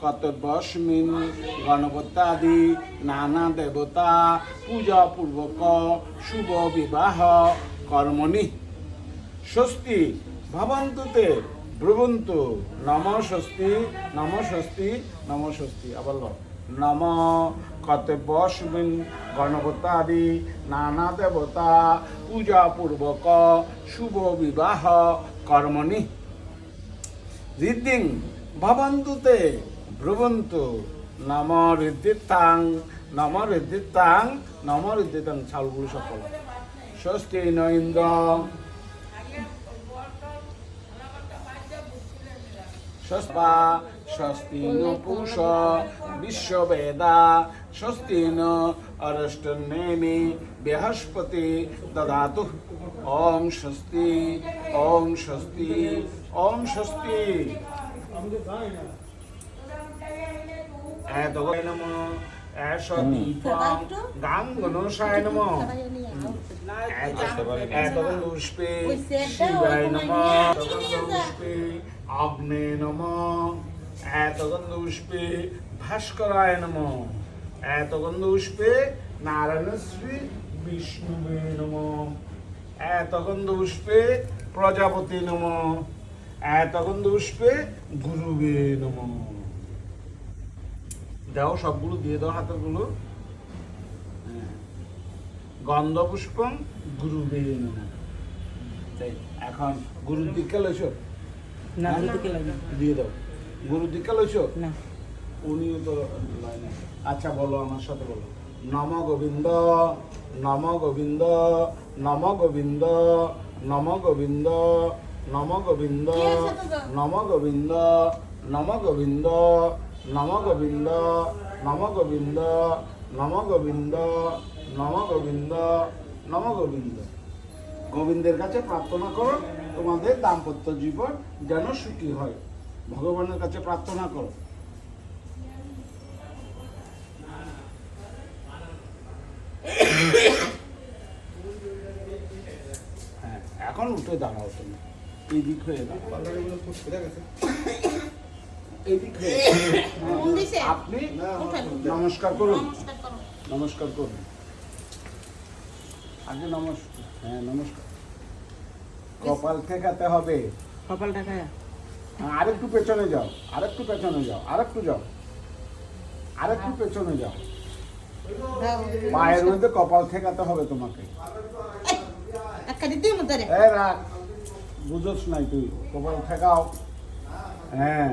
কর্তব্যস্মিন গণপত্যাদি নানা দেবতা, পূজা পূর্বক, শুভ বিবাহ, কর্মণি। স্বস্তি, ভবন্তুতে ব্রুবন্তু নম স্বস্তি নম স্বস্তি নম স্বস্তি। আবার। নম কর্তব্যস্মিন গণপত্যাদি নানা দেবতা, পূজা পূর্বক, শুভ বিবাহ, কর্মণি। ঋদ্ধিং ভবন্তুতে ব্রবন্তু, নম ঋদ্ধি তাং নম ঋদ্ধি তাং নম ঋদ্ধি তাং ছালগুলো সকল। ষষ্ঠী নইন্দ। স্বা স্বস্তি পুষ বিশ্ববেদা, স্বস্তি ন অরষ্টনেমি বৃহস্পতি দদাতু। ওম স্বস্তি ওম স্বস্তি ওম স্বস্তি। এদগয় নম। এত দীপম গাম নম ভাস্করায় নম। এতগন পুষ্পে নারায়ণ শ্রী বিষ্ণুবে নম। এতগন্ধ পুষ্পে প্রজাপতি নম। এতগন্ধ পুষ্পে গুরুবে নম। দাও সবগুলো দিয়ে দাও হাতেরগুলো। হ্যাঁ। গন্ধপুষ্পম গুরুবে নমঃ। তাই এখন গুরু দীক্ষা লইছ? না দিয়ে দাও। গুরু দীক্ষা লইছ? না। উনিও তো আচ্ছা বলো আমার সাথে বলো। নম গোবিন্দ নম গোবিন্দ নম গোবিন্দ নম গোবিন্দ নম গোবিন্দ নম গোবিন্দ নম গোবিন্দ নম গোবিন্দ নম গোবিন্দ নম গোবিন্দ নম গোবিন্দ নম গোবিন্দ গোবিন্দের কাছে প্রার্থনা করো, তোমাদের দাম্পত্য জীবন যেন সুখী হয়। ভগবানের কাছে প্রার্থনা করো। হ্যাঁ এখন উঠে দাঁড়াও তুমি। এই দিক হয়ে দাঁড়াও। আপনি নমস্কার করুন। নমস্কার করুন। আগে নমস্কার হ্যাঁ নমস্কার। কপাল ঠেকাতে হবে। কপাল টাকায় হ্যাঁ, আরেকটু পেছনে যাও আরেকটু পেছনে যাও আরেকটু যাও আরেকটু পেছনে যাও। পায়ের মধ্যে কপাল ঠেকাতে হবে তোমাকে। একটা রাখ বুঝোস নাই তুই কপাল ঠেকাও। হ্যাঁ।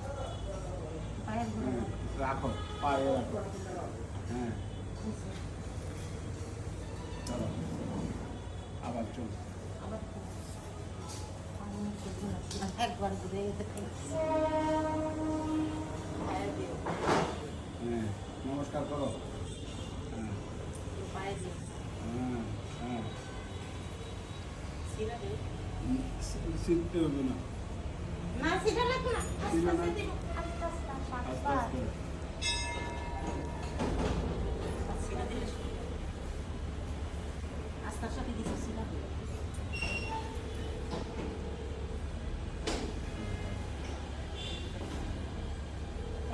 রাখো পায়ে রাখো। হ্যাঁ। চলো আবার চলো। একবার ঘুরে। হ্যাঁ নমস্কার করো। হ্যাঁ। হ্যাঁ হ্যাঁ। শিখতে হবে না। না সেটা লাগবে না।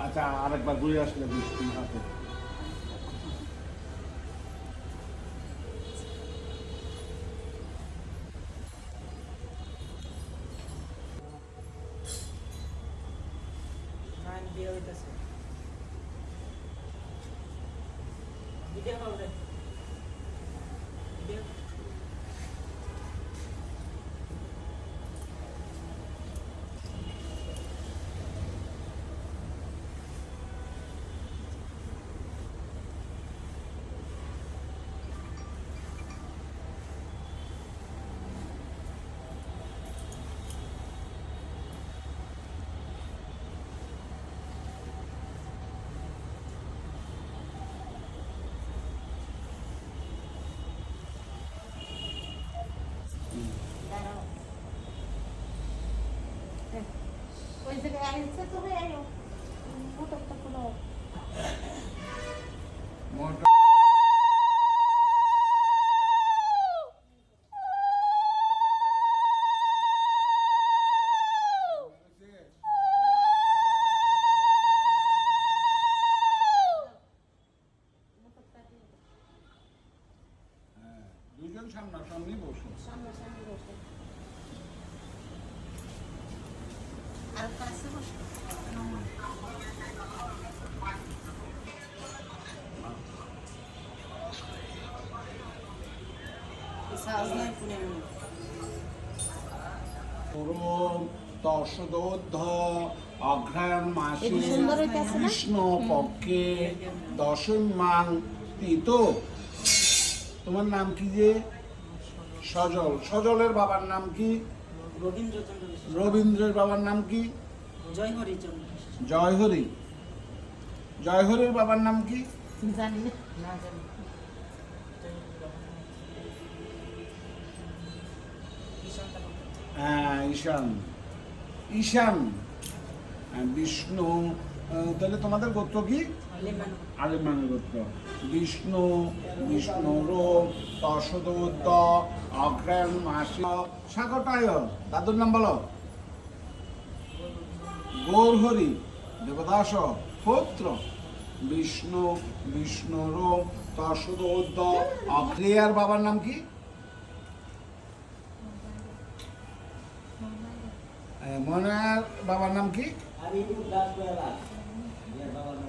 আচ্ছা আরেকবার ঘুরে আসলে হাতে হইতেছে বিদ্যা পাবে বিদ্যা ভিডিও এসে তুমি এই পুরম দশদোদ্ধ অঘ্রায়ণ মাসে? কৃষ্ণ পক্ষে দশমাং তিত তোমার নাম কি যে? সজল। সজলের বাবার নাম কি? রবীন্দ্রের বাবার নাম কি? জয় হরিচন্দ্র বিশ্বাস। জয়হরি। জয়হরির বাবার নাম কি? জানি না। না জানি। কিষান ঠাকুর হ্যাঁ ঈশান। ঈশান। হ্যাঁ, বিষ্ণু তাহলে তোমাদের গোত্র কি? আলিমান গোত্র বিষ্ণু বিষ্ণুর তসদোদ্দ অগ্রায়ণ মাসি। সাগটায় দাদুর নাম বলো। গৌরহরি দেবদাস পুত্র। বিষ্ণু বিষ্ণুর তসদোদ্দ অগ্রিয়ার বাবার নাম কি? মনার বাবার নাম কি? দাস